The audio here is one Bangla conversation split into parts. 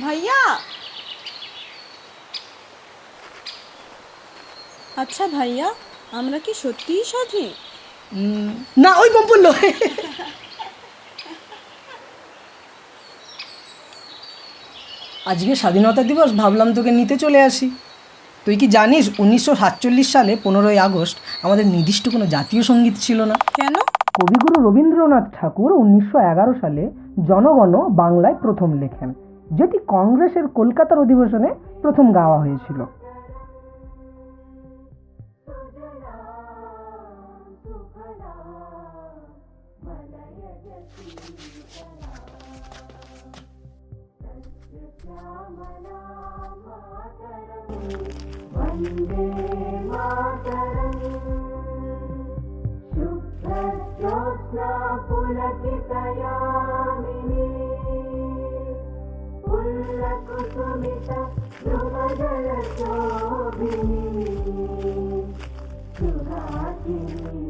ভাইয়া? আচ্ছা ভাইয়া আমরা কি সত্যিই উম, না ওই বোম পড়ল আজকে স্বাধীনতা দিবস ভাবলাম তোকে নিতে চলে আসি। তুই কি জানিস উনিশশো সাতচল্লিশ সালে পনেরোই আগস্ট আমাদের নির্দিষ্ট কোনো জাতীয় সংগীত ছিল না? কেন? কবিগুরু রবীন্দ্রনাথ ঠাকুর উনিশশো এগারো সালে জনগণ বাংলায় প্রথম লেখেন। যেটি কংগ্রেসের কলকাতার অধিবেশনে প্রথম গাওয়া হয়েছিল शुभ्रज्योत्स्ना पुलकितयामिनी कुसुमिता ध्रुवजलशोभिनी सुहासिनी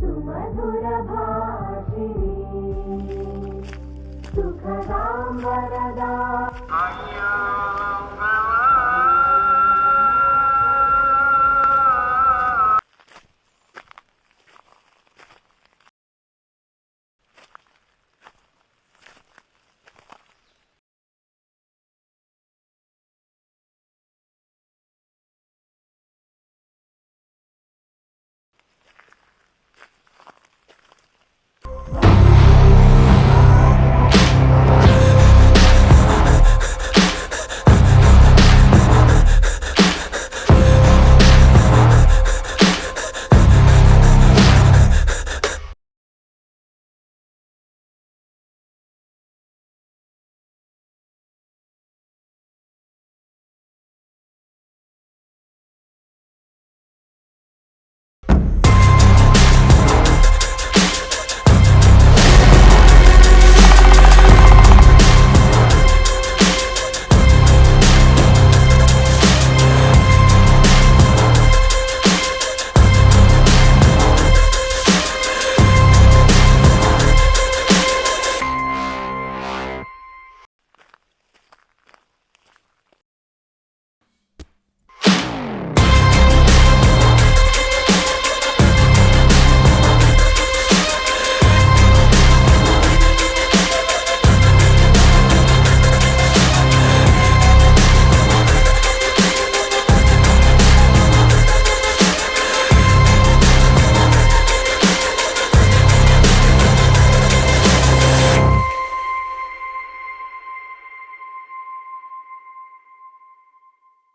सुमधुरभाषिनी सुखदां वरदा